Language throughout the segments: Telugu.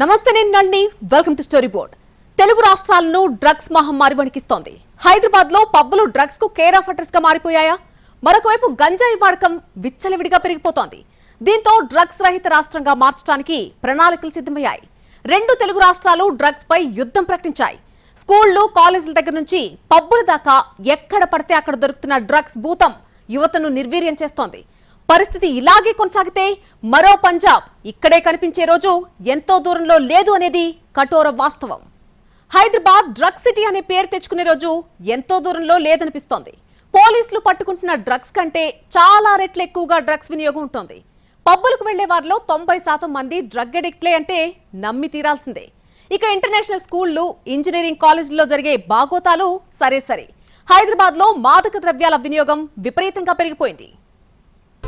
నమస్తే నేను Nalini. Welcome to story board Telugu రాష్ట్రాలను డ్రగ్స్ మహమ్మారి వణికిస్తోంది. హైదరాబాద్లో పబ్బులు డ్రగ్స్కు కేర్ ఆఫ్ అడ్రస్గా మారిపోయాయా? మరొకవైపు గంజాయి వాడకం విచ్చలవిడిగా పెరిగిపోతోంది. దీంతో డ్రగ్స్ రహిత రాష్ట్రంగా మార్చడానికి ప్రణాళికలు సిద్ధమయ్యాయి. రెండు తెలుగు రాష్ట్రాలు డ్రగ్స్ పై యుద్ధం ప్రకటించాయి. స్కూళ్ళు కాలేజీల దగ్గర నుంచి పబ్బుల దాకా ఎక్కడ పడితే అక్కడ దొరుకుతున్న డ్రగ్స్ భూతం యువతను నిర్వీర్యం చేస్తోంది. పరిస్థితి ఇలాగే కొనసాగితే మరో పంజాబ్ ఇక్కడే కనిపించే రోజు ఎంతో దూరంలో లేదు అనేది కఠోర వాస్తవం. హైదరాబాద్ డ్రగ్ సిటీ అనే పేరు తెచ్చుకునే రోజు ఎంతో దూరంలో లేదనిపిస్తోంది. పోలీసులు పట్టుకుంటున్న డ్రగ్స్ కంటే చాలా రెట్లు ఎక్కువగా డ్రగ్స్ వినియోగం ఉంటుంది. పబ్బులకు వెళ్ళే వారిలో తొంభై శాతం మంది డ్రగ్ అడిక్ట్లే అంటే నమ్మి తీరాల్సిందే. ఇక ఇంటర్నేషనల్ స్కూళ్ళు ఇంజనీరింగ్ కాలేజీల్లో జరిగే బాగోతాలు సరే సరే. హైదరాబాద్లో మాదక ద్రవ్యాల వినియోగం విపరీతంగా పెరిగిపోయింది.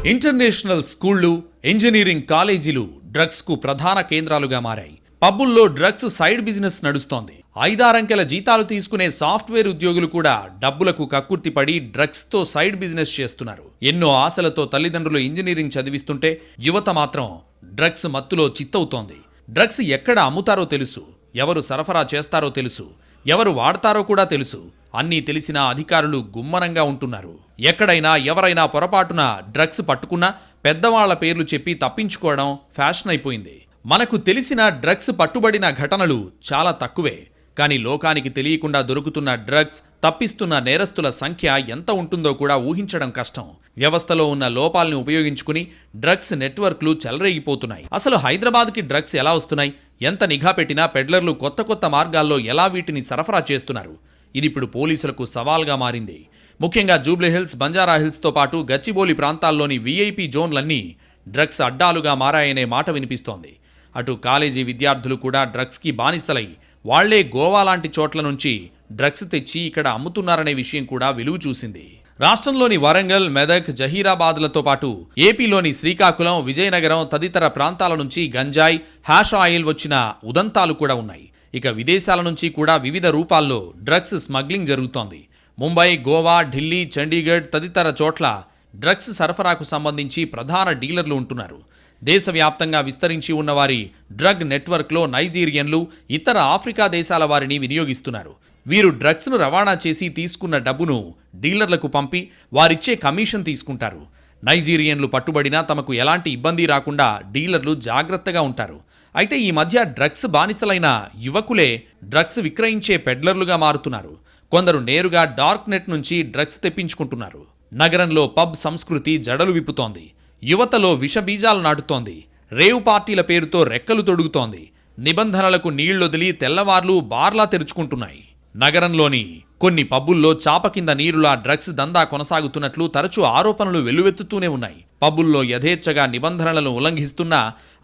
ఇంటర్నేషనల్ స్కూళ్ళు ఇంజనీరింగ్ కాలేజీలు డ్రగ్స్కు ప్రధాన కేంద్రాలుగా మారాయి. పబ్బుల్లో డ్రగ్స్ సైడ్ బిజినెస్ నడుస్తోంది. ఐదారంకెల జీతాలు తీసుకునే సాఫ్ట్వేర్ ఉద్యోగులు కూడా డబ్బులకు కక్కుర్తిపడి డ్రగ్స్తో సైడ్ బిజినెస్ చేస్తున్నారు. ఎన్నో ఆశలతో తల్లిదండ్రులు ఇంజనీరింగ్ చదివిస్తుంటే యువత మాత్రం డ్రగ్స్ మత్తులో చిత్తవుతోంది. డ్రగ్స్ ఎక్కడ అమ్ముతారో తెలుసు. ఎవరు సరఫరా చేస్తారో తెలుసు. ఎవరు వాడతారో కూడా తెలుసు. అన్నీ తెలిసిన అధికారులు గుమ్మనంగా ఉంటున్నారు. ఎక్కడైనా ఎవరైనా పొరపాటున డ్రగ్స్ పట్టుకున్నా పెద్దవాళ్ళ పేర్లు చెప్పి తప్పించుకోవడం ఫ్యాషన్ అయిపోయింది. మనకు తెలిసిన డ్రగ్స్ పట్టుబడిన ఘటనలు చాలా తక్కువే. కానీ లోకానికి తెలియకుండా దొరుకుతున్న డ్రగ్స్ తప్పిస్తున్న నేరస్తుల సంఖ్య ఎంత ఉంటుందో కూడా ఊహించడం కష్టం. వ్యవస్థలో ఉన్న లోపాల్ని ఉపయోగించుకుని డ్రగ్స్ నెట్వర్క్లు చెలరేగిపోతున్నాయి. అసలు హైదరాబాద్కి డ్రగ్స్ ఎలా వస్తున్నాయి? ఎంత నిఘా పెట్టినా పెడ్లర్లు కొత్త కొత్త మార్గాల్లో ఎలా వీటిని సరఫరా చేస్తున్నారు? ఇది ఇప్పుడు పోలీసులకు సవాల్గా మారింది. ముఖ్యంగా జూబ్లీహిల్స్ బంజారా హిల్స్తో పాటు గచ్చిబోలి ప్రాంతాల్లోని వీఐపీ జోన్లన్నీ డ్రగ్స్ అడ్డాలుగా మారాయనే మాట వినిపిస్తోంది. అటు కాలేజీ విద్యార్థులు కూడా డ్రగ్స్కి బానిసలై వాళ్ళే గోవా లాంటి చోట్ల నుంచి డ్రగ్స్ తెచ్చి ఇక్కడ అమ్ముతున్నారనే విషయం కూడా వెలుగు చూసింది. రాష్ట్రంలోని వరంగల్ మెదక్ జహీరాబాద్లతో పాటు ఏపీలోని శ్రీకాకుళం విజయనగరం తదితర ప్రాంతాల నుంచి గంజాయి హ్యాష్ ఆయిల్ వచ్చిన ఉదంతాలు కూడా ఉన్నాయి. ఇక విదేశాల నుంచి కూడా వివిధ రూపాల్లో డ్రగ్స్ స్మగ్లింగ్ జరుగుతోంది. ముంబై గోవా ఢిల్లీ చండీగఢ్ తదితర చోట్ల డ్రగ్స్ సరఫరాకు సంబంధించి ప్రధాన డీలర్లు ఉంటున్నారు. దేశవ్యాప్తంగా విస్తరించి ఉన్నవారి డ్రగ్ నెట్వర్క్లో నైజీరియన్లు ఇతర ఆఫ్రికా దేశాల వారిని వినియోగిస్తున్నారు. వీరు డ్రగ్స్ను రవాణా చేసి తీసుకున్న డబ్బును డీలర్లకు పంపి వారిచ్చే కమిషన్ తీసుకుంటారు. నైజీరియన్లు పట్టుబడినా తమకు ఎలాంటి ఇబ్బంది రాకుండా డీలర్లు జాగ్రత్తగా ఉంటారు. అయితే ఈ మధ్య డ్రగ్స్ బానిసలైన యువకులే డ్రగ్స్ విక్రయించే పెడ్లర్లుగా మారుతున్నారు. కొందరు నేరుగా డార్క్ నెట్ నుంచి డ్రగ్స్ తెప్పించుకుంటున్నారు. నగరంలో పబ్ సంస్కృతి జడలు విప్పుతోంది. యువతలో విషబీజాలు నాటుతోంది. రేవు పార్టీల పేరుతో రెక్కలు తొడుగుతోంది. నిబంధనలకు నీళ్ళొదిలి తెల్లవార్లు బార్లా తెరుచుకుంటున్నాయి. నగరంలోని కొన్ని పబ్బుల్లో చాప కింద నీరులా డ్రగ్స్ దందా కొనసాగుతున్నట్లు తరచూ ఆరోపణలు వెల్లువెత్తుతూనే ఉన్నాయి. పబ్బుల్లో యథేచ్ఛగా నిబంధనలను ఉల్లంఘిస్తున్నా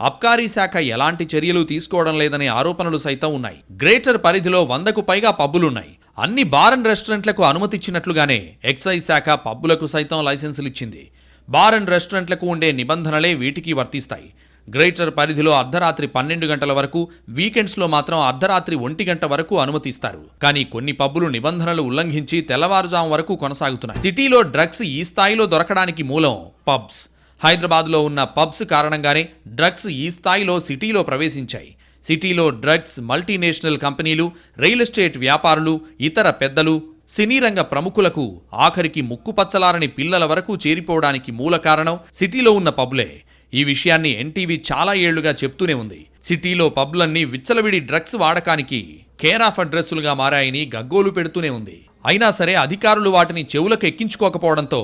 అబ్కారీ శాఖ ఎలాంటి చర్యలు తీసుకోవడం లేదనే ఆరోపణలు సైతం ఉన్నాయి. గ్రేటర్ పరిధిలో వందకు పైగా పబ్బులున్నాయి. అన్ని బార్ అండ్ రెస్టారెంట్లకు అనుమతిచ్చినట్లుగానే ఎక్సైజ్ శాఖ పబ్బులకు సైతం లైసెన్సులు ఇచ్చింది బార్ అండ్ రెస్టారెంట్లకు ఉండే నిబంధనలే వీటికి వర్తిస్తాయి. గ్రేటర్ పరిధిలో అర్ధరాత్రి పన్నెండు గంటల వరకు వీకెండ్స్లో మాత్రం అర్ధరాత్రి ఒంటి గంట వరకు అనుమతిస్తారు. కానీ కొన్ని పబ్బులు నిబంధనలు ఉల్లంఘించి తెల్లవారుజాము వరకు కొనసాగుతున్నాయి. సిటీలో డ్రగ్స్ ఈ స్థాయిలో దొరకడానికి మూలం పబ్స్. హైదరాబాద్లో ఉన్న పబ్స్ కారణంగానే డ్రగ్స్ ఈ స్థాయిలో సిటీలో ప్రవేశించాయి. సిటీలో డ్రగ్స్ మల్టీనేషనల్ కంపెనీలు రియల్ ఎస్టేట్ వ్యాపారులు ఇతర పెద్దలు సినీ రంగ ప్రముఖులకు ఆఖరికి ముక్కుపచ్చలారని పిల్లల వరకు చేరిపోవడానికి మూల కారణం సిటీలో ఉన్న పబ్లే ఈ విషయాన్ని ఎన్టీవీ చాలా ఏళ్ళుగా చెప్తూనే ఉంది. సిటీలో పబ్లన్నీ విచ్చలవిడి డ్రగ్స్ వాడకానికి కేర్ ఆఫ్ అడ్రస్సులుగా మారాయని గగ్గోలు పెడుతూనే ఉంది. అయినా సరే అధికారులు వాటిని చెవులకు ఎక్కించుకోకపోవడంతో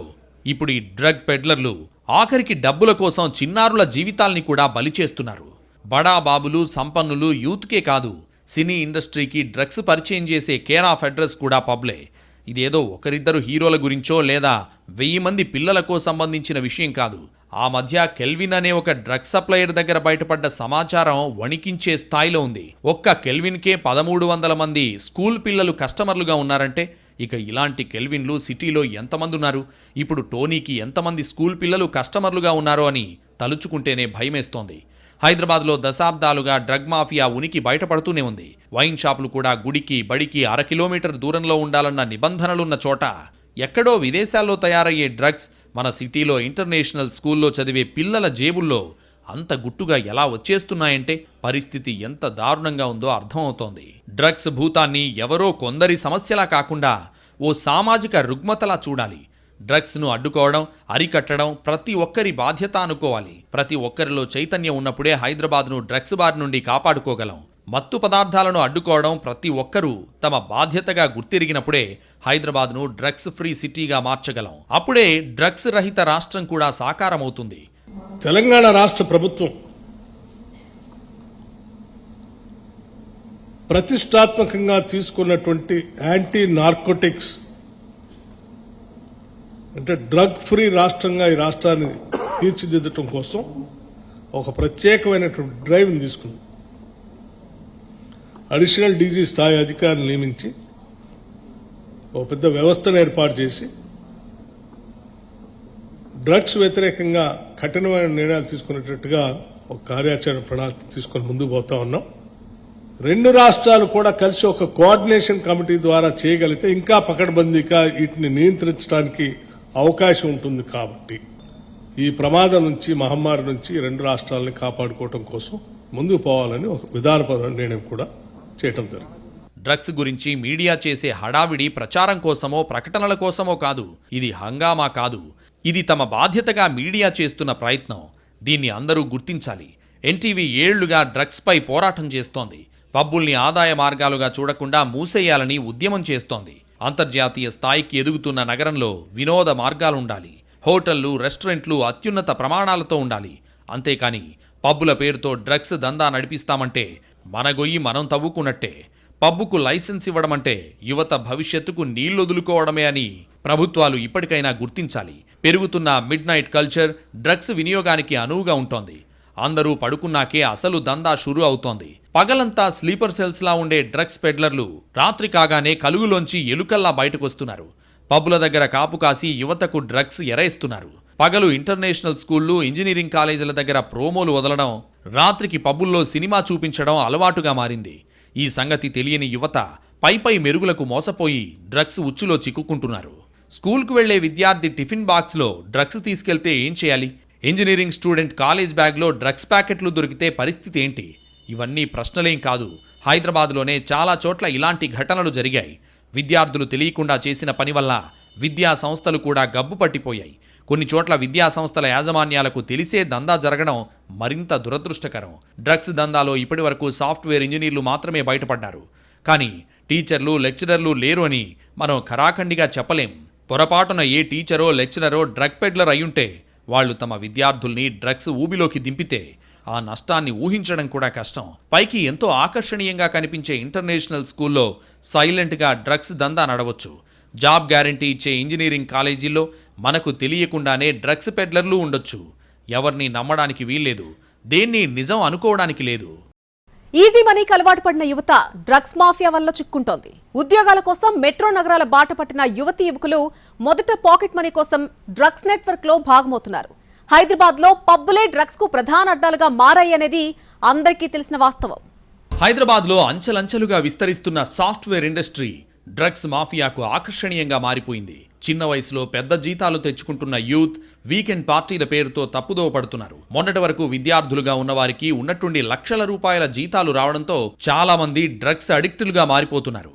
ఇప్పుడు ఈ డ్రగ్ పెడ్లర్లు ఆఖరికి డబ్బుల కోసం చిన్నారుల జీవితాల్ని కూడా బలి చేస్తున్నారు. బడా బాబులు సంపన్నులు యూత్కే కాదు సినీ ఇండస్ట్రీకి డ్రగ్స్ పరిచయం చేసే కేర్ ఆఫ్ అడ్రస్ కూడా పబ్లే. ఇదేదో ఒకరిద్దరు హీరోల గురించో లేదా వెయ్యి మంది పిల్లలకో సంబంధించిన విషయం కాదు. ఆ మధ్య కెల్విన్ అనే ఒక డ్రగ్ సప్లయర్ దగ్గర బయటపడ్డ సమాచారం వణికించే స్థాయిలో ఉంది. ఒక్క కెల్విన్కే పదమూడు వందల మంది స్కూల్ పిల్లలు కస్టమర్లుగా ఉన్నారంటే ఇక ఇలాంటి కెల్విన్లు సిటీలో ఎంతమంది ఉన్నారు ఇప్పుడు టోనీకి ఎంతమంది స్కూల్ పిల్లలు కస్టమర్లుగా ఉన్నారో అని తలుచుకుంటేనే భయమేస్తోంది. హైదరాబాద్లో దశాబ్దాలుగా డ్రగ్ మాఫియా ఉనికి బయటపడుతూనే ఉంది. వైన్ షాపులు కూడా గుడికి బడికి అర కిలోమీటర్ దూరంలో ఉండాలన్న నిబంధనలున్న చోట ఎక్కడో విదేశాల్లో తయారయ్యే డ్రగ్స్ మన సిటీలో ఇంటర్నేషనల్ స్కూల్లో చదివే పిల్లల జేబుల్లో అంత గుట్టుగా ఎలా వచ్చేస్తున్నాయంటే పరిస్థితి ఎంత దారుణంగా ఉందో అర్థమవుతోంది. డ్రగ్స్ భూతాన్ని ఎవరో కొందరి సమస్యలా కాకుండా ఓ సామాజిక రుగ్మతలా చూడాలి. డ్రగ్స్ను అడ్డుకోవడం అరికట్టడం ప్రతి ఒక్కరి బాధ్యత అనుకోవాలి. ప్రతి ఒక్కరిలో చైతన్యం ఉన్నప్పుడే హైదరాబాద్ను డ్రగ్స్ బారి నుండి కాపాడుకోగలం. మత్తు పదార్థాలను అడ్డుకోవడం ప్రతి ఒక్కరూ తమ బాధ్యతగా గుర్తిరిగినప్పుడే హైదరాబాద్ను డ్రగ్స్ ఫ్రీ సిటీగా మార్చగలం. అప్పుడే డ్రగ్స్ రహిత రాష్ట్రం కూడా సాకారమవుతుంది. తెలంగాణ రాష్ట్ర ప్రభుత్వం ప్రతిష్టాత్మకంగా తీసుకున్నటువంటి యాంటీ నార్కోటిక్స్ అంటే డ్రగ్ ఫ్రీ రాష్ట్రంగా ఈ రాష్ట్రాన్ని తీర్చిదిద్దటం కోసం ఒక ప్రత్యేకమైనటువంటి డ్రైవ్ని తీసుకుంది అడిషనల్ డీజీ స్థాయి అధికారిని నియమించి ఒక పెద్ద వ్యవస్థను ఏర్పాటు చేసి డ్రగ్స్ వ్యతిరేకంగా కఠినమైన నిర్ణయాలు తీసుకునేటట్టుగా ఒక కార్యాచరణ ప్రణాళిక తీసుకొని ముందుకు పోతా ఉన్నాం. రెండు రాష్ట్రాలు కూడా కలిసి ఒక కోఆర్డినేషన్ కమిటీ ద్వారా చేయగలిగితే ఇంకా పకడ్బందీగా వీటిని నియంత్రించడానికి అవకాశం ఉంటుంది కాబట్టి ఈ ప్రమాదం నుంచి మహమ్మారి నుంచి రెండు రాష్ట్రాలని కాపాడుకోవటం కోసం ముందుకు పోవాలని ఒక విధానపరమైన నిర్ణయం కూడా చేయటం జరిగింది. డ్రగ్స్ గురించి మీడియా చేసే హడావిడి ప్రచారం కోసమో ప్రకటనల కోసమో కాదు ఇది హంగామా కాదు. ఇది తమ బాధ్యతగా మీడియా చేస్తున్న ప్రయత్నం. దీన్ని అందరూ గుర్తించాలి. ఎన్టీవీ ఏళ్ళుగా డ్రగ్స్పై పోరాటం చేస్తోంది. పబ్బుల్ని ఆదాయ మార్గాలుగా చూడకుండా మూసేయాలని ఉద్యమం చేస్తోంది. అంతర్జాతీయ స్థాయికి ఎదుగుతున్న నగరంలో వినోద మార్గాలుండాలి. హోటళ్ళు రెస్టారెంట్లు అత్యున్నత ప్రమాణాలతో ఉండాలి. అంతేకాని పబ్బుల పేరుతో డ్రగ్స్ దందా నడిపిస్తామంటే మన గొయ్యి మనం తవ్వుకున్నట్టే పబ్బుకు లైసెన్స్ ఇవ్వడమంటే యువత భవిష్యత్తుకు నీళ్ళొదులుకోవడమే అని ప్రభుత్వాలు ఇప్పటికైనా గుర్తించాలి. పెరుగుతున్న మిడ్ నైట్ కల్చర్ డ్రగ్స్ వినియోగానికి అనువుగా ఉంటోంది. అందరూ పడుకున్నాకే అసలు దందా షురు అవుతోంది. పగలంతా స్లీపర్ సెల్స్లా ఉండే డ్రగ్స్ పెడ్లర్లు రాత్రి కాగానే కలుగులోంచి ఎలుకల్లా బయటకొస్తున్నారు. పబ్బుల దగ్గర కాపు కాసి యువతకు డ్రగ్స్ ఎరేస్తున్నారు. పగలు ఇంటర్నేషనల్ స్కూళ్ళు ఇంజనీరింగ్ కాలేజీల దగ్గర ప్రోమోలు వదలడం రాత్రికి పబ్బుల్లో సినిమా చూపించడం అలవాటుగా మారింది. ఈ సంగతి తెలియని యువత పైపై మెరుగులకు మోసపోయి డ్రగ్స్ ఉచ్చులో చిక్కుకుంటున్నారు. స్కూల్కు వెళ్ళే విద్యార్థి టిఫిన్ బాక్స్లో డ్రగ్స్ తీసుకెళ్తే ఏం చేయాలి? ఇంజనీరింగ్ స్టూడెంట్ కాలేజ్ బ్యాగ్లో డ్రగ్స్ ప్యాకెట్లు దొరికితే పరిస్థితి ఏంటి? ఇవన్నీ ప్రశ్నలేం కాదు. హైదరాబాద్లోనే చాలా చోట్ల ఇలాంటి ఘటనలు జరిగాయి. విద్యార్థులు తెలియకుండా చేసిన పని వల్ల విద్యా సంస్థలు కూడా గబ్బు పట్టిపోయాయి. కొన్ని చోట్ల విద్యా సంస్థల యాజమాన్యాలకు తెలిసే దందా జరగడం మరింత దురదృష్టకరం. డ్రగ్స్ దందాలో ఇప్పటివరకు సాఫ్ట్వేర్ ఇంజనీర్లు మాత్రమే బయటపడ్డారు. కానీ టీచర్లు లెక్చరర్లు లేరు అని మనం ఖరాఖండిగా చెప్పలేం. పొరపాటున ఏ టీచరో లెక్చరరో డ్రగ్ పెడ్లర్ అయ్యుంటే వాళ్ళు తమ విద్యార్థుల్ని డ్రగ్స్ ఊబిలోకి దింపితే ఆ నష్టాన్ని ఊహించడం కూడా కష్టం. పైకి ఎంతో ఆకర్షణీయంగా కనిపించే ఇంటర్నేషనల్ స్కూల్లో సైలెంట్గా డ్రగ్స్ దందా నడవచ్చు. జాబ్ గ్యారంటీ ఇచ్చే ఇంజనీరింగ్ కాలేజీల్లో మనకు తెలియకుండానే డ్రగ్స్ పెడ్లర్లు ఉండొచ్చు. ఎవరిని నమ్మడానికి వీల్లేదు. దేన్ని నిజం అనుకోవడానికి లేదు. ఈజీ మనీకి అలవాటు పడిన యువత డ్రగ్స్ మాఫియా వల్ల చిక్కుంటోంది. ఉద్యోగాల కోసం మెట్రో నగరాల బాట పట్టిన యువతీ యువకులు మొదట పాకెట్ మనీ కోసం డ్రగ్స్ నెట్వర్క్లో భాగమవుతున్నారు. హైదరాబాద్లో పబ్బులే డ్రగ్స్కు ప్రధాన అడ్డాలుగా మారాయి అనేది అందరికీ తెలిసిన వాస్తవం. హైదరాబాద్లో అంచెలంచెలుగా విస్తరిస్తున్న సాఫ్ట్వేర్ ఇండస్ట్రీ డ్రగ్స్ మాఫియాకు ఆకర్షణీయంగా మారిపోయింది. చిన్న వయసులో పెద్ద జీతాలు తెచ్చుకుంటున్న యూత్ వీకెండ్ పార్టీల పేరుతో తప్పుదోవ పడుతున్నారు. మొన్నటి వరకు విద్యార్థులుగా ఉన్నవారికి ఉన్నట్టుండి లక్షల రూపాయల జీతాలు రావడంతో చాలా మంది డ్రగ్స్ అడిక్టులుగా మారిపోతున్నారు.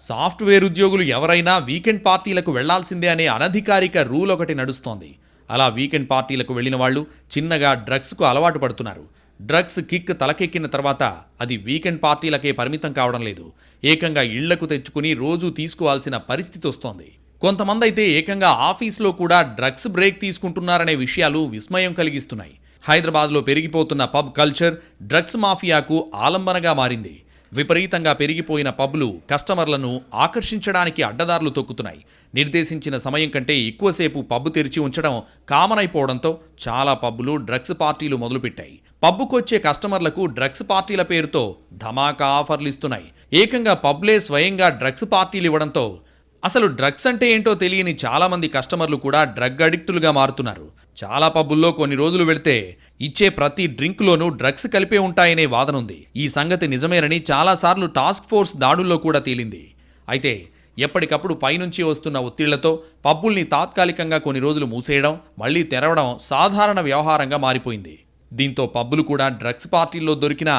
సాఫ్ట్వేర్ ఉద్యోగులు ఎవరైనా వీకెండ్ పార్టీలకు వెళ్ళాల్సిందే అనే అనధికారిక రూల్ ఒకటి నడుస్తోంది. అలా వీకెండ్ పార్టీలకు వెళ్ళిన వాళ్ళు చిన్నగా డ్రగ్స్కు అలవాటు పడుతున్నారు. డ్రగ్స్ కిక్ తలకెక్కిన తర్వాత అది వీకెండ్ పార్టీలకే పరిమితం కావడం లేదు. ఏకంగా ఇళ్ళకు తెచ్చుకుని రోజూ తీసుకోవాల్సిన పరిస్థితి వస్తోంది. కొంతమంది అయితే ఏకంగా ఆఫీస్లో కూడా డ్రగ్స్ బ్రేక్ తీసుకుంటున్నారనే విషయాలు విస్మయం కలిగిస్తున్నాయి. హైదరాబాద్లో పెరిగిపోతున్న పబ్ కల్చర్ డ్రగ్స్ మాఫియాకు ఆలంబనగా మారింది. విపరీతంగా పెరిగిపోయిన పబ్లు కస్టమర్లను ఆకర్షించడానికి అడ్డదారులు తొక్కుతున్నాయి. నిర్దేశించిన సమయం కంటే ఎక్కువసేపు పబ్ తెరిచి ఉంచడం కామన్ అయిపోవడంతో చాలా పబ్బులు డ్రగ్స్ పార్టీలు మొదలుపెట్టాయి. పబ్బుకొచ్చే కస్టమర్లకు డ్రగ్స్ పార్టీల పేరుతో ధమాకా ఆఫర్లు ఇస్తున్నాయి. ఏకంగా పబ్లే స్వయంగా డ్రగ్స్ పార్టీలు ఇవ్వడంతో అసలు డ్రగ్స్ అంటే ఏంటో తెలియని చాలామంది కస్టమర్లు కూడా డ్రగ్ అడిక్టులుగా మారుతున్నారు. చాలా పబ్బుల్లో కొన్ని రోజులు వెళితే ఇచ్చే ప్రతి డ్రింక్లోనూ డ్రగ్స్ కలిపే ఉంటాయనే వాదన ఉంది ఈ సంగతి నిజమేనని చాలాసార్లు టాస్క్ ఫోర్స్ దాడుల్లో కూడా తేలింది. అయితే ఎప్పటికప్పుడు పైనుంచి వస్తున్న ఒత్తిళ్ళతో పబ్బుల్ని తాత్కాలికంగా కొన్ని రోజులు మూసేయడం మళ్ళీ తెరవడం సాధారణ వ్యవహారంగా మారిపోయింది. దీంతో పబ్బులు కూడా డ్రగ్స్ పార్టీల్లో దొరికినా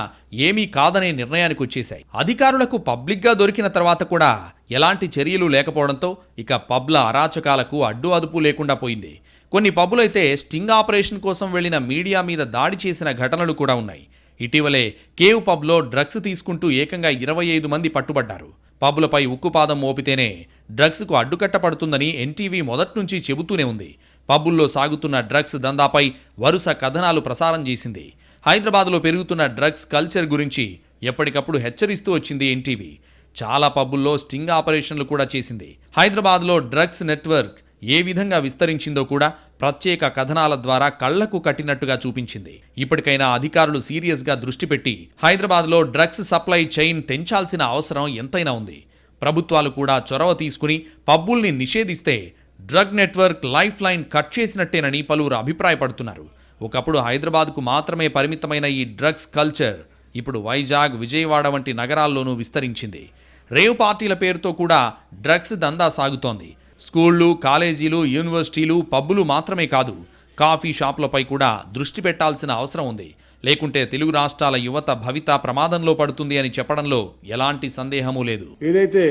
ఏమీ కాదనే నిర్ణయానికి వచ్చేశాయి. అధికారులకు పబ్లిక్గా దొరికిన తర్వాత కూడా ఎలాంటి చర్యలు లేకపోవడంతో ఇక పబ్ల అరాచకాలకు అడ్డు అదుపు లేకుండా పోయింది. కొన్ని పబ్బులైతే స్టింగ్ ఆపరేషన్ కోసం వెళ్ళిన మీడియా మీద దాడి చేసిన ఘటనలు కూడా ఉన్నాయి. ఇటీవలే కేవ్ పబ్లో డ్రగ్స్ తీసుకుంటూ ఏకంగా ఇరవై ఐదు మంది పట్టుబడ్డారు. పబ్లపై ఉక్కుపాదం మోపితేనే డ్రగ్స్కు అడ్డుకట్ట పడుతుందని ఎన్టీవీ మొదట్నుంచి చెబుతూనే ఉంది. పబ్బుల్లో సాగుతున్న డ్రగ్స్ దందాపై వరుస కథనాలు ప్రసారం చేసింది. హైదరాబాద్లో పెరుగుతున్న డ్రగ్స్ కల్చర్ గురించి ఎప్పటికప్పుడు హెచ్చరిస్తూ వచ్చింది ఎన్టీవీ. చాలా పబ్బుల్లో స్టింగ్ ఆపరేషన్లు కూడా చేసింది. హైదరాబాద్లో డ్రగ్స్ నెట్వర్క్ ఏ విధంగా విస్తరించిందో కూడా ప్రత్యేక కథనాల ద్వారా కళ్ళకు కట్టినట్టుగా చూపించింది. ఇప్పటికైనా అధికారులు సీరియస్గా దృష్టి పెట్టి హైదరాబాద్లో డ్రగ్స్ సప్లై చైన్ తెంచాల్సిన అవసరం ఎంతైనా ఉంది. ప్రభుత్వాలు కూడా చొరవ తీసుకుని పబ్బుల్ని నిషేధిస్తే drug network life line cut చేసినట్టేనని పలువురు అభిప్రాయపడుతున్నారు. ఒకప్పుడు హైదరాబాద్కు మాత్రమే పరిమితమైన ఈ డ్రగ్స్ కల్చర్ ఇప్పుడు వైజాగ్ విజయవాడ వంటి నగరాల్లోనూ విస్తరించింది. రేవ్ పార్టీల పేరుతో కూడా డ్రగ్స్ దందా సాగుతోంది. స్కూళ్ళు కాలేజీలు యూనివర్సిటీలు పబ్బులు మాత్రమే కాదు కాఫీ షాపులపై కూడా దృష్టి పెట్టాల్సిన అవసరం ఉంది. లేకుంటే తెలుగు రాష్ట్రాల యువత భవిత ప్రమాదంలో పడుతుంది అని చెప్పడంలో ఎలాంటి సందేహమూ లేదు. ఏదైతే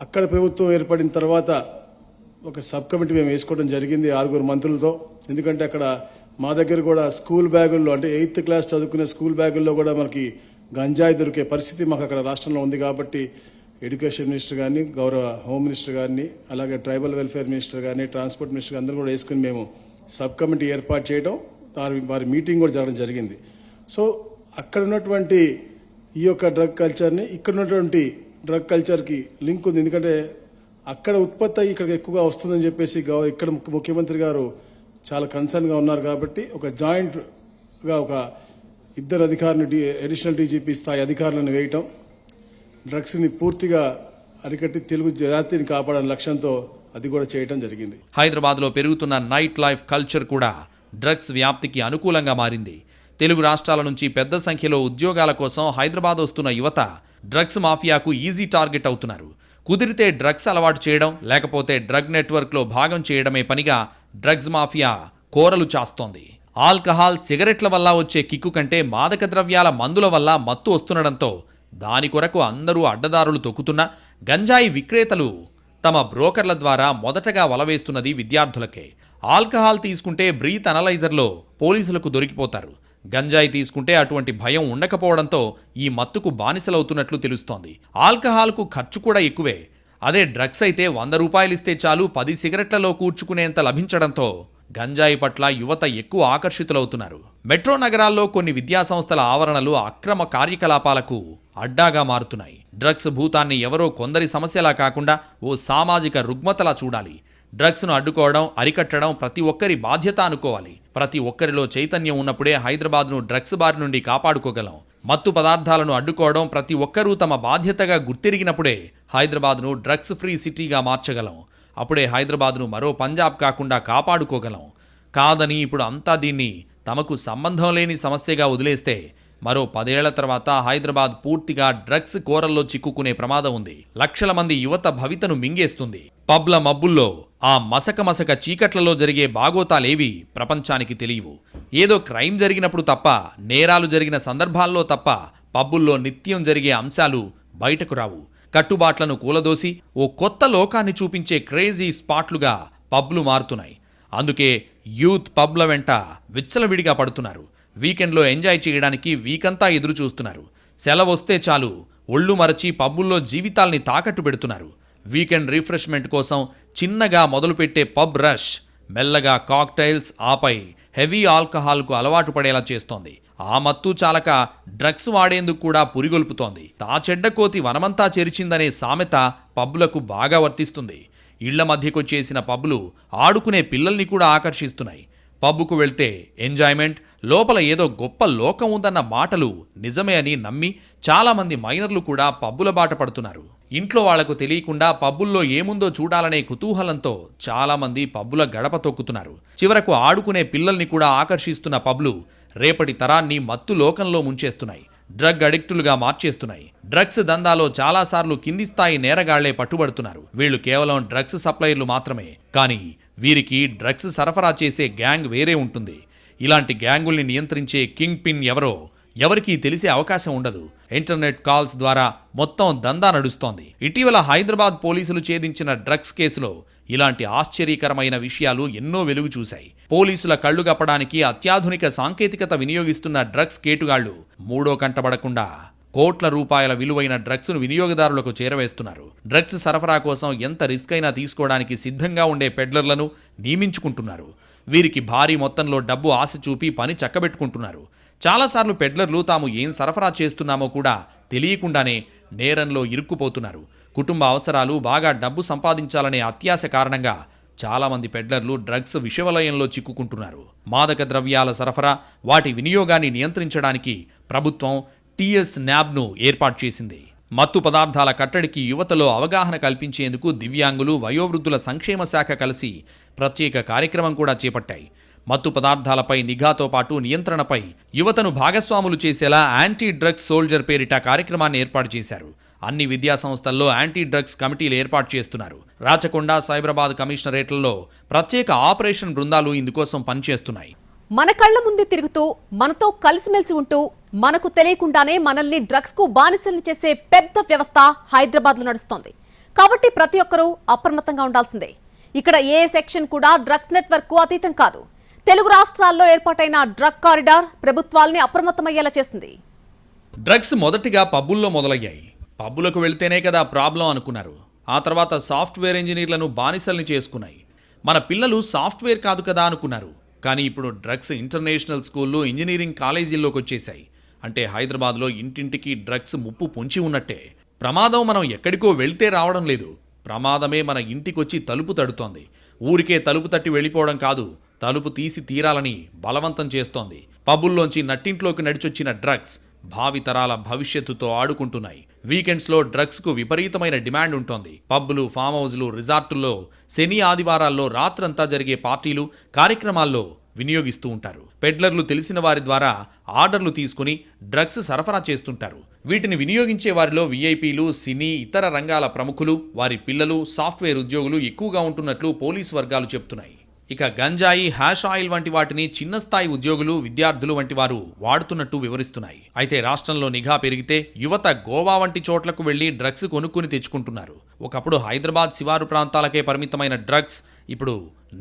అక్కడ ప్రభుత్వం ఏర్పడిన తర్వాత ఒక సబ్ కమిటీ మేము వేసుకోవడం జరిగింది ఆరుగురు మంత్రులతో. ఎందుకంటే అక్కడ మా దగ్గర కూడా స్కూల్ బ్యాగుల్లో అంటే ఎయిత్ క్లాస్ చదువుకునే స్కూల్ బ్యాగుల్లో కూడా మనకి గంజాయి దొరికే పరిస్థితి మాకు అక్కడ రాష్ట్రంలో ఉంది కాబట్టి ఎడ్యుకేషన్ మినిస్టర్ కానీ గౌరవ హోమ్ మినిస్టర్ గారిని అలాగే ట్రైబల్ వెల్ఫేర్ మినిస్టర్ కానీ ట్రాన్స్పోర్ట్ మినిస్టర్ అందరూ కూడా వేసుకుని మేము సబ్ కమిటీ ఏర్పాటు చేయడం వారి వారి మీటింగ్ కూడా జరగడం జరిగింది. సో అక్కడ ఉన్నటువంటి ఈ యొక్క డ్రగ్ కల్చర్ని ఇక్కడ ఉన్నటువంటి డ్రగ్ కల్చర్కి లింక్ ఉంది. ఎందుకంటే అక్కడ ఉత్పత్తి అయ్యి ఇక్కడికి ఎక్కువగా వస్తుందని చెప్పేసి ఇక్కడ ముఖ్యమంత్రి గారు చాలా కన్సర్న్గా ఉన్నారు కాబట్టి ఒక జాయింట్గా ఒక ఇద్దరు అధికారులు అడిషనల్ డీజీపీ స్థాయి అధికారులను వేయటం డ్రగ్స్ని పూర్తిగా అరికట్టి తెలుగు జాతిని కాపాడాలని లక్ష్యంతో అది కూడా చేయటం జరిగింది. హైదరాబాద్లో పెరుగుతున్న నైట్ లైఫ్ కల్చర్ కూడా డ్రగ్స్ వ్యాప్తికి అనుకూలంగా మారింది. తెలుగు రాష్ట్రాల నుంచి పెద్ద సంఖ్యలో ఉద్యోగాల కోసం హైదరాబాద్ వస్తున్న యువత డ్రగ్స్ మాఫియాకు ఈజీ టార్గెట్ అవుతున్నారు. కుదిరితే డ్రగ్స్ అలవాటు చేయడం లేకపోతే డ్రగ్ నెట్వర్క్లో భాగం చేయడమే పనిగా డ్రగ్స్ మాఫియా కోరలు చాస్తోంది. ఆల్కహాల్ సిగరెట్ల వల్ల వచ్చే కిక్కు కంటే మాదక ద్రవ్యాల మందుల వల్ల మత్తు వస్తుండడంతో దాని కొరకు అందరూ అడ్డదారులు తొక్కుతున్నా గంజాయి విక్రేతలు తమ బ్రోకర్ల ద్వారా మొదటగా వలవేస్తున్నది విద్యార్థులకే. ఆల్కహాల్ తీసుకుంటే బ్రీత్ అనలైజర్లో పోలీసులకు దొరికిపోతారు. గంజాయి తీసుకుంటే అటువంటి భయం ఉండకపోవడంతో ఈ మత్తుకు బానిసలవుతున్నట్లు తెలుస్తోంది. ఆల్కహాల్కు ఖర్చు కూడా ఎక్కువే. అదే డ్రగ్స్ అయితే వంద రూపాయలిస్తే చాలు పది సిగరెట్లలో కూర్చుకునేంత లభించడంతో గంజాయి పట్ల యువత ఎక్కువ ఆకర్షితులవుతున్నారు. మెట్రో నగరాల్లో కొన్ని విద్యాసంస్థల ఆవరణలు అక్రమ కార్యకలాపాలకు అడ్డాగా మారుతున్నాయి. డ్రగ్స్ భూతాన్ని ఎవరో కొందరి సమస్యలా కాకుండా ఓ సామాజిక రుగ్మతలా చూడాలి. డ్రగ్స్ను అడ్డుకోవడం అరికట్టడం ప్రతి ఒక్కరి బాధ్యత అనుకోవాలి. ప్రతి ఒక్కరిలో చైతన్యం ఉన్నప్పుడే హైదరాబాద్ను డ్రగ్స్ బారి నుండి కాపాడుకోగలం. మత్తు పదార్థాలను అడ్డుకోవడం ప్రతి ఒక్కరూ తమ బాధ్యతగా గుర్తిరిగినప్పుడే హైదరాబాద్ను డ్రగ్స్ ఫ్రీ సిటీగా మార్చగలం. అప్పుడే హైదరాబాద్ను మరో పంజాబ్ కాకుండా కాపాడుకోగలం. కాదని ఇప్పుడు అంతా దీన్ని తమకు సంబంధం లేని సమస్యగా వదిలేస్తే మరో పదేళ్ళ తర్వాత హైదరాబాద్ పూర్తిగా డ్రగ్స్ కోరల్లో చిక్కుకునే ప్రమాదం ఉంది. లక్షల మంది యువత భవితను మింగేస్తుంది. పబ్ల మబ్బుల్లో ఆ మసక మసక చీకట్లలో జరిగే బాగోతాలేవి ప్రపంచానికి తెలియవు. ఏదో క్రైమ్ జరిగినప్పుడు తప్ప నేరాలు జరిగిన సందర్భాల్లో తప్ప పబ్బుల్లో నిత్యం జరిగే అంశాలు బయటకు రావు. కట్టుబాట్లను కూలదోసి ఓ కొత్త లోకాన్ని చూపించే క్రేజీ స్పాట్లుగా పబ్లు మారుతున్నాయి. అందుకే యూత్ పబ్ల వెంట విచ్చలవిడిగా పడుతున్నారు. వీకెండ్లో ఎంజాయ్ చేయడానికి వీకంతా ఎదురు చూస్తున్నారు సెలవు వస్తే చాలు ఒళ్ళు మరచి పబ్బుల్లో జీవితాల్ని తాకట్టు పెడుతున్నారు. వీకెండ్ రిఫ్రెష్మెంట్ కోసం చిన్నగా మొదలుపెట్టే పబ్ రష్ మెల్లగా కాక్టైల్స్ ఆపై హెవీ ఆల్కహాల్కు అలవాటు పడేలా చేస్తోంది. ఆ మత్తు చాలక డ్రగ్స్ వాడేందుకు కూడా పురిగొల్పుతోంది. తా చెడ్డ కోతి వనమంతా చెరిచిందనే సామెత పబ్బులకు బాగా వర్తిస్తుంది. ఇళ్ళ మధ్యకొచ్చేసిన పబ్బులు ఆడుకునే పిల్లల్ని కూడా ఆకర్షిస్తున్నాయి. పబ్బుకు వెళ్తే ఎంజాయ్మెంట్ లోపల ఏదో గొప్ప లోకం ఉందన్న మాటలు నిజమే అని నమ్మి చాలామంది మైనర్లు కూడా పబ్బుల బాట పడుతున్నారు. ఇంట్లో వాళ్ళకు తెలియకుండా పబ్బుల్లో ఏముందో చూడాలనే కుతూహలంతో చాలామంది పబ్బుల గడప తొక్కుతున్నారు. చివరకు ఆడుకునే పిల్లల్ని కూడా ఆకర్షిస్తున్న పబ్లు రేపటి తరాన్ని మత్తు లోకంలో ముంచేస్తున్నాయి. డ్రగ్ అడిక్టులుగా మార్చేస్తున్నాయి. డ్రగ్స్ దందాలో చాలాసార్లు కింది స్థాయి నేరగాళ్ళే పట్టుబడుతున్నారు. వీళ్ళు కేవలం డ్రగ్స్ సప్లైర్లు మాత్రమే. కానీ వీరికి డ్రగ్స్ సరఫరా చేసే గ్యాంగ్ వేరే ఉంటుంది. ఇలాంటి గ్యాంగుల్ని నియంత్రించే కింగ్ పిన్ ఎవరో ఎవరికీ తెలిసే అవకాశం ఉండదు. ఇంటర్నెట్ కాల్స్ ద్వారా మొత్తం దందా నడుస్తోంది. ఇటీవల హైదరాబాద్ పోలీసులు ఛేదించిన డ్రగ్స్ కేసులో ఇలాంటి ఆశ్చర్యకరమైన విషయాలు ఎన్నో వెలుగు చూశాయి. పోలీసుల కళ్ళు గప్పడానికి అత్యాధునిక సాంకేతికత వినియోగిస్తున్న డ్రగ్స్ కేటుగాళ్ళు మూడో కంటబడకుండా కోట్ల రూపాయల విలువైన డ్రగ్స్ను వినియోగదారులకు చేరవేస్తున్నారు. డ్రగ్స్ సరఫరా కోసం ఎంత రిస్క్ అయినా తీసుకోవడానికి సిద్ధంగా ఉండే పెడ్లర్లను నియమించుకుంటున్నారు. వీరికి భారీ మొత్తంలో డబ్బు ఆశ చూపి పని చక్కబెట్టుకుంటున్నారు. చాలాసార్లు పెడ్లర్లు తాము ఏం సరఫరా చేస్తున్నామో కూడా తెలియకుండానే నేరంలో ఇరుక్కుపోతున్నారు. కుటుంబ అవసరాలు బాగా డబ్బు సంపాదించాలనే అత్యాశ కారణంగా చాలామంది పెడ్లర్లు డ్రగ్స్ విషవలయంలో చిక్కుకుంటున్నారు. మాదక ద్రవ్యాల సరఫరా వాటి వినియోగాన్ని నియంత్రించడానికి ప్రభుత్వం టీఎస్ న్యాబ్ను ఏర్పాటు చేసింది. మత్తు పదార్థాల కట్టడికి యువతలో అవగాహన కల్పించేందుకు దివ్యాంగులు వయోవృద్ధుల సంక్షేమ శాఖ కలిసి ప్రత్యేక కార్యక్రమం కూడా చేపట్టాయి. మత్తు పదార్థాలపై నిఘాతో పాటు నియంత్రణపై యువతను భాగస్వాములు చేసేలా యాంటీ డ్రగ్స్ సోల్జర్ పేరిట కార్యక్రమాన్ని ఏర్పాటు చేశారు. అన్ని విద్యా సంస్థల్లో యాంటీ డ్రగ్స్ కమిటీలు ఏర్పాటు చేస్తున్నారు. రాచకొండ సైబరాబాద్ కమిషనరేట్లలో ప్రత్యేక ఆపరేషన్ బృందాలు ఇందుకోసం పనిచేస్తున్నాయి. మన కళ్ళ ముందే తిరుగుతూ మనతో కలిసిమెలిసి ఉంటూ మనకు తెలియకుండానే మనల్ని డ్రగ్స్కు బానిసల్ని చేసే పెద్ద వ్యవస్థ హైదరాబాద్లో నడుస్తోంది. కాబట్టి ప్రతి ఒక్కరూ అప్రమత్తంగా ఉండాల్సిందే. ఇక్కడ ఏ సెక్షన్ కూడా డ్రగ్స్ నెట్వర్క్కు అతీతం కాదు. తెలుగు రాష్ట్రాల్లో ఏర్పాటైన డ్రగ్ కారిడార్ ప్రభుత్వాల్ని అప్రమత్తమయ్యేలా చేసింది. డ్రగ్స్ మొదటిగా పబ్బుల్లో మొదలయ్యాయి. పబ్బులకు వెళ్తేనే కదా ప్రాబ్లం అనుకున్నారు. ఆ తర్వాత సాఫ్ట్వేర్ ఇంజనీర్లను బానిసల్ని చేసుకున్నాయి. మన పిల్లలు సాఫ్ట్వేర్ కాదు కదా అనుకున్నారు. కానీ ఇప్పుడు డ్రగ్స్ ఇంటర్నేషనల్ స్కూళ్ళు ఇంజనీరింగ్ కాలేజీల్లోకి వచ్చేసాయి అంటే హైదరాబాద్లో ఇంటింటికి డ్రగ్స్ ముప్పు పొంచి ఉన్నట్టే. ప్రమాదం మనం ఎక్కడికో వెళ్తే రావడం లేదు. ప్రమాదమే మన ఇంటికొచ్చి తలుపు తడుతోంది. ఊరికే తలుపు తట్టి వెళ్ళిపోవడం కాదు తలుపు తీసి తీరాలని బలవంతం చేస్తోంది. పబ్బుల్లోంచి నట్టింట్లోకి నడిచొచ్చిన డ్రగ్స్ భావితరాల భవిష్యత్తుతో ఆడుకుంటున్నాయి. వీకెండ్స్లో డ్రగ్స్కు విపరీతమైన డిమాండ్ ఉంటోంది. పబ్బులు ఫామ్ హౌజ్లు రిజార్టుల్లో శని ఆదివారాల్లో రాత్రంతా జరిగే పార్టీలు కార్యక్రమాల్లో వినియోగిస్తూ ఉంటారు. పెడ్లర్లు తెలిసిన వారి ద్వారా ఆర్డర్లు తీసుకుని డ్రగ్స్ సరఫరా చేస్తుంటారు. వీటిని వినియోగించే వారిలో వీఐపీలు సినీ ఇతర రంగాల ప్రముఖులు వారి పిల్లలు సాఫ్ట్వేర్ ఉద్యోగులు ఎక్కువగా ఉంటున్నట్లు పోలీస్ వర్గాలు చెప్తున్నాయి. ఇక గంజాయి హ్యాష్ ఆయిల్ వంటి వాటిని చిన్న స్థాయి ఉద్యోగులు విద్యార్థులు వంటి వారు వాడుతున్నట్టు వివరిస్తున్నాయి. అయితే రాష్ట్రంలో నిఘా పెరిగితే యువత గోవా వంటి చోట్లకు వెళ్ళి డ్రగ్స్ కొనుక్కుని తెచ్చుకుంటున్నారు. ఒకప్పుడు హైదరాబాద్ శివారు ప్రాంతాలకే పరిమితమైన డ్రగ్స్ ఇప్పుడు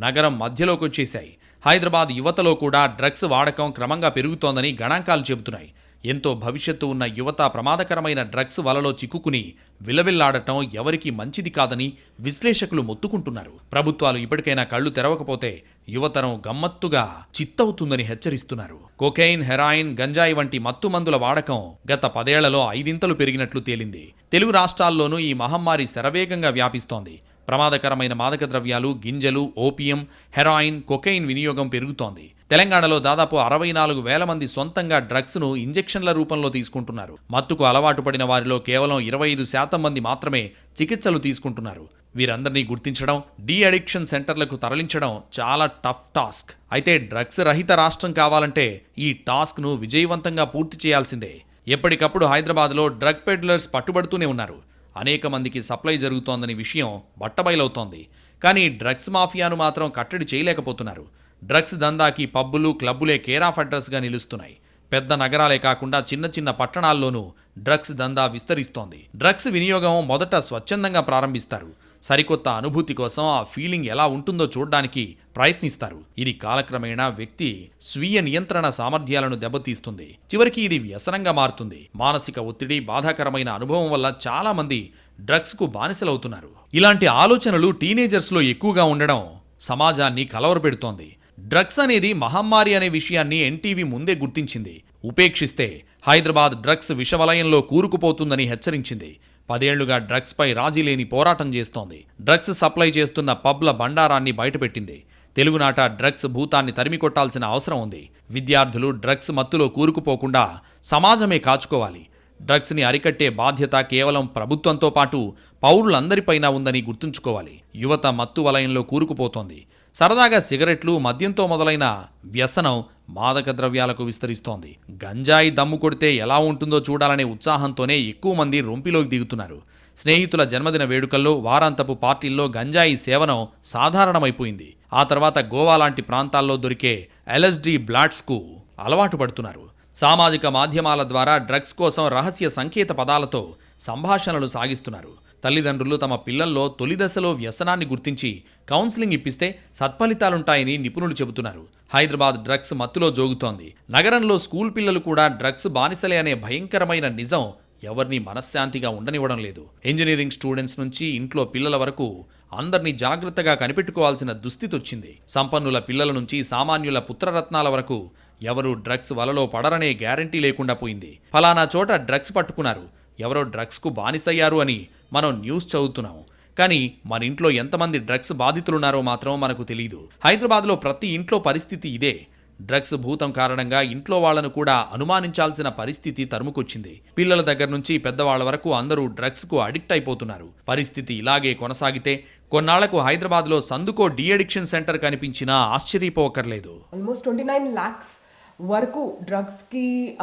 నగరం మధ్యలోకి వచ్చేశాయి. హైదరాబాద్ యువతలో కూడా డ్రగ్స్ వాడకం క్రమంగా పెరుగుతోందని గణాంకాలు చెబుతున్నాయి. ఎంతో భవిష్యత్తు ఉన్న యువత ప్రమాదకరమైన డ్రగ్స్ వలలో చిక్కుకుని విలవిల్లాడటం ఎవరికీ మంచిది కాదని విశ్లేషకులు మొత్తుకుంటున్నారు. ప్రభుత్వాలు ఇప్పటికైనా కళ్ళు తెరవకపోతే యువతరం గమ్మత్తుగా చిత్తవుతుందని హెచ్చరిస్తున్నారు. కొకైన్ హెరాయిన్ గంజాయి వంటి మత్తు మందుల వాడకం గత పదేళ్ళలో ఐదింతలు పెరిగినట్లు తేలింది. తెలుగు రాష్ట్రాల్లోనూ ఈ మహమ్మారి శరవేగంగా వ్యాపిస్తోంది. ప్రమాదకరమైన మాదక ద్రవ్యాలు గింజలు ఓపియం హెరాయిన్ కొకైన్ వినియోగం పెరుగుతోంది. తెలంగాణలో దాదాపు అరవై నాలుగు వేల మంది సొంతంగా డ్రగ్స్ను ఇంజెక్షన్ల రూపంలో తీసుకుంటున్నారు. మత్తుకు అలవాటు పడిన వారిలో కేవలం ఇరవై ఐదు శాతం మంది మాత్రమే చికిత్సలు తీసుకుంటున్నారు. వీరందరినీ గుర్తించడం డీ అడిక్షన్ సెంటర్లకు తరలించడం చాలా టఫ్ టాస్క్. అయితే డ్రగ్స్ రహిత రాష్ట్రం కావాలంటే ఈ టాస్క్ను విజయవంతంగా పూర్తి చేయాల్సిందే. ఎప్పటికప్పుడు హైదరాబాద్లో డ్రగ్ పెడ్లర్స్ పట్టుబడుతూనే ఉన్నారు. అనేక మందికి సప్లై జరుగుతోందని విషయం బట్టబయలవుతోంది. కానీ డ్రగ్స్ మాఫియాను మాత్రం కట్టడి చేయలేకపోతున్నారు. డ్రగ్స్ దందాకి పబ్బులు క్లబ్బులే కేర్ ఆఫ్ అడ్రస్గా నిలుస్తున్నాయి. పెద్ద నగరాలే కాకుండా చిన్న చిన్న పట్టణాల్లోనూ డ్రగ్స్ దందా విస్తరిస్తోంది. డ్రగ్స్ వినియోగం మొదట స్వచ్ఛందంగా ప్రారంభిస్తారు. సరికొత్త అనుభూతి కోసం ఆ ఫీలింగ్ ఎలా ఉంటుందో చూడడానికి ప్రయత్నిస్తారు. ఇది కాలక్రమేణా వ్యక్తి స్వీయ నియంత్రణ సామర్థ్యాలను దెబ్బతీస్తుంది. చివరికి ఇది వ్యసనంగా మారుతుంది. మానసిక ఒత్తిడి బాధాకరమైన అనుభవం వల్ల చాలా మంది డ్రగ్స్కు బానిసలవుతున్నారు. ఇలాంటి ఆలోచనలు టీనేజర్స్లో ఎక్కువగా ఉండడం సమాజాన్ని కలవరపెడుతోంది. డ్రగ్స్ అనేది మహమ్మారి అనే విషయాన్ని ఎన్టీవీ ముందే గుర్తించింది. ఉపేక్షిస్తే హైదరాబాద్ డ్రగ్స్ విషవలయంలో కూరుకుపోతుందని హెచ్చరించింది. పదేళ్ళుగా డ్రగ్స్పై రాజీలేని పోరాటం చేస్తోంది. డ్రగ్స్ సప్లై చేస్తున్న పబ్ల బండారాన్ని బయటపెట్టింది. తెలుగునాట డ్రగ్స్ భూతాన్ని తరిమి కొట్టాల్సిన అవసరం ఉంది. విద్యార్థులు డ్రగ్స్ మత్తులో కూరుకుపోకుండా సమాజమే కాచుకోవాలి. డ్రగ్స్ని అరికట్టే బాధ్యత కేవలం ప్రభుత్వంతో పాటు పౌరులందరిపైన ఉందని గుర్తుంచుకోవాలి. యువత మత్తు వలయంలో కూరుకుపోతోంది. సరదాగా సిగరెట్లు మద్యంతో మొదలైన వ్యసనం మాదక ద్రవ్యాలకు విస్తరిస్తోంది. గంజాయి దమ్ము కొడితే ఎలా ఉంటుందో చూడాలనే ఉత్సాహంతోనే ఎక్కువ మంది రొంపిలోకి దిగుతున్నారు. స్నేహితుల జన్మదిన వేడుకల్లో వారాంతపు పార్టీల్లో గంజాయి సేవనం సాధారణమైపోయింది. ఆ తర్వాత గోవా లాంటి ప్రాంతాల్లో దొరికే ఎల్ఎస్డి బ్లాట్స్కు అలవాటు పడుతున్నారు. సామాజిక మాధ్యమాల ద్వారా డ్రగ్స్ కోసం రహస్య సంకేత పదాలతో సంభాషణలు సాగిస్తున్నారు. తల్లిదండ్రులు తమ పిల్లల్లో తొలి దశలో వ్యసనాన్ని గుర్తించి కౌన్సిలింగ్ ఇప్పిస్తే సత్ఫలితాలుంటాయని నిపుణులు చెబుతున్నారు. హైదరాబాద్ డ్రగ్స్ మత్తులో జోగుతోంది. నగరంలో స్కూల్ పిల్లలు కూడా డ్రగ్స్ బానిసలే అనే భయంకరమైన నిజం ఎవరిని మనశ్శాంతిగా ఉండనివ్వడం లేదు. ఇంజనీరింగ్ స్టూడెంట్స్ నుంచి ఇంట్లో పిల్లల వరకు అందరినీ జాగ్రత్తగా కనిపెట్టుకోవాల్సిన దుస్థితి వచ్చింది. సంపన్నుల పిల్లల నుంచి సామాన్యుల పుత్రరత్నాల వరకు ఎవరు డ్రగ్స్ వలలో పడరనే గ్యారంటీ లేకుండా పోయింది. ఫలానా చోట డ్రగ్స్ పట్టుకున్నారు. ఎవరో డ్రగ్స్కు బానిసయ్యారు అని మనం న్యూస్ చదువుతున్నాం. కానీ మన ఇంట్లో ఎంతమంది డ్రగ్స్ బాధితులున్నారో మాత్రం మనకు తెలియదు హైదరాబాద్లో ప్రతి ఇంట్లో పరిస్థితి ఇదే. డ్రగ్స్ భూతం కారణంగా ఇంట్లో వాళ్ళను కూడా అనుమానించాల్సిన పరిస్థితి తరుముకొచ్చింది. పిల్లల దగ్గర నుంచి పెద్దవాళ్ళ వరకు అందరూ డ్రగ్స్కు అడిక్ట్ అయిపోతున్నారు. పరిస్థితి ఇలాగే కొనసాగితే కొన్నాళ్ళకు హైదరాబాద్లో సందుకో డిఅడిక్షన్ సెంటర్ కనిపించినా ఆశ్చర్యపోకర్లేదు. ఆల్మోస్ట్ ట్వంటీ నైన్ ల్యాక్స్ వరకు డ్రగ్స్కి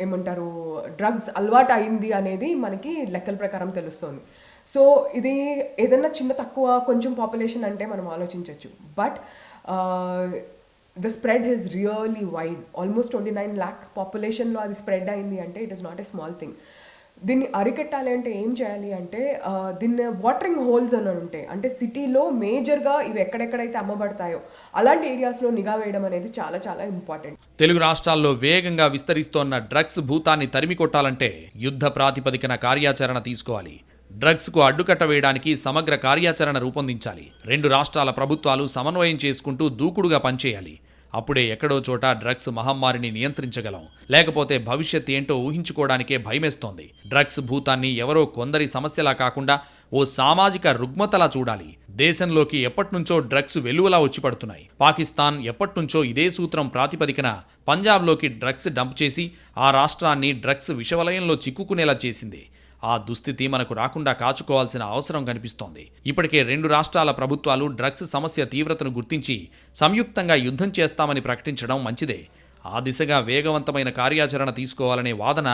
ఏమంటారు డ్రగ్స్ అలవాటు అయింది అనేది మనకి లెక్కల ప్రకారం తెలుస్తుంది. సో ఇది ఏదైనా చిన్న తక్కువ కొంచెం పాపులేషన్ అంటే మనం ఆలోచించవచ్చు but the spread is really wide almost twenty nine lakh పాపులేషన్లో అది స్ప్రెడ్ అయింది అంటే it is not a small thing దీన్ని అరికట్టాలి అంటే ఏం చేయాలి అంటే దీన్ని వాటరింగ్ హోల్స్ అని ఉంటాయి అంటే సిటీలో మేజర్గా ఇవి ఎక్కడెక్కడైతే అమ్మబడతాయో అలాంటి ఏరియాస్లో నిఘా వేయడం అనేది చాలా చాలా ఇంపార్టెంట్ తెలుగు రాష్ట్రాల్లో వేగంగా విస్తరిస్తోన్న డ్రగ్స్ భూతాన్ని తరిమి కొట్టాలంటే యుద్ధ ప్రాతిపదికన కార్యాచరణ తీసుకోవాలి. డ్రగ్స్కు అడ్డుకట్ట వేయడానికి సమగ్ర కార్యాచరణ రూపొందించాలి. రెండు రాష్ట్రాల ప్రభుత్వాలు సమన్వయం చేసుకుంటూ దూకుడుగా పనిచేయాలి. అప్పుడే ఎక్కడో చోట డ్రగ్స్ మహమ్మారిని నియంత్రించగలం. లేకపోతే భవిష్యత్ ఏంటో ఊహించుకోవడానికే భయమేస్తోంది. డ్రగ్స్ భూతాన్ని ఎవరో కొందరి సమస్యలా కాకుండా ఓ సామాజిక రుగ్మతలా చూడాలి. దేశంలోకి ఎప్పటినుంచో డ్రగ్స్ వెలువలా వచ్చి పడుతున్నాయి పాకిస్తాన్ ఎప్పటినుంచో ఇదే సూత్రం ప్రాతిపదికన పంజాబ్లోకి డ్రగ్స్ డంప్ చేసి ఆ రాష్ట్రాన్ని డ్రగ్స్ విషవలయంలో చిక్కుకునేలా చేసింది. ఆ దుస్థితి మనకు రాకుండా కాచుకోవాల్సిన అవసరం కనిపిస్తోంది. ఇప్పటికే రెండు రాష్ట్రాల ప్రభుత్వాలు డ్రగ్స్ సమస్య తీవ్రతను గుర్తించి సంయుక్తంగా యుద్ధం చేస్తామని ప్రకటించడం మంచిదే. ఆ దిశగా వేగవంతమైన కార్యాచరణ తీసుకోవాలనే వాదన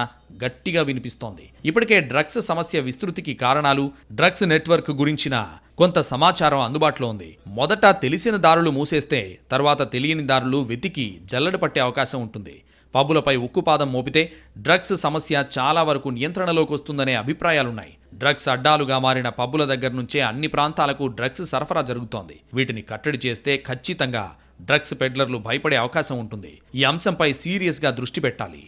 గట్టిగా వినిపిస్తోంది. ఇప్పటికే డ్రగ్స్ సమస్య విస్తృతికి కారణాలు డ్రగ్స్ నెట్వర్క్ గురించిన కొంత సమాచారం అందుబాటులో ఉంది. మొదట తెలిసిన దారులు మూసేస్తే తర్వాత తెలియని దారులు వెతికి జల్లెడ పట్టే అవకాశం ఉంటుంది. పబ్బులపై ఉక్కుపాదం మోపితే డ్రగ్స్ సమస్య చాలా వరకు నియంత్రణలోకి వస్తుందనే అభిప్రాయాలున్నాయి. డ్రగ్స్ అడ్డాలుగా మారిన పబ్బుల దగ్గర నుంచే అన్ని ప్రాంతాలకు డ్రగ్స్ సరఫరా జరుగుతోంది. వీటిని కట్టడి చేస్తే ఖచ్చితంగా డ్రగ్స్ పెడ్లర్లు భయపడే అవకాశం ఉంటుంది. ఈ అంశంపై సీరియస్గా దృష్టి పెట్టాలి.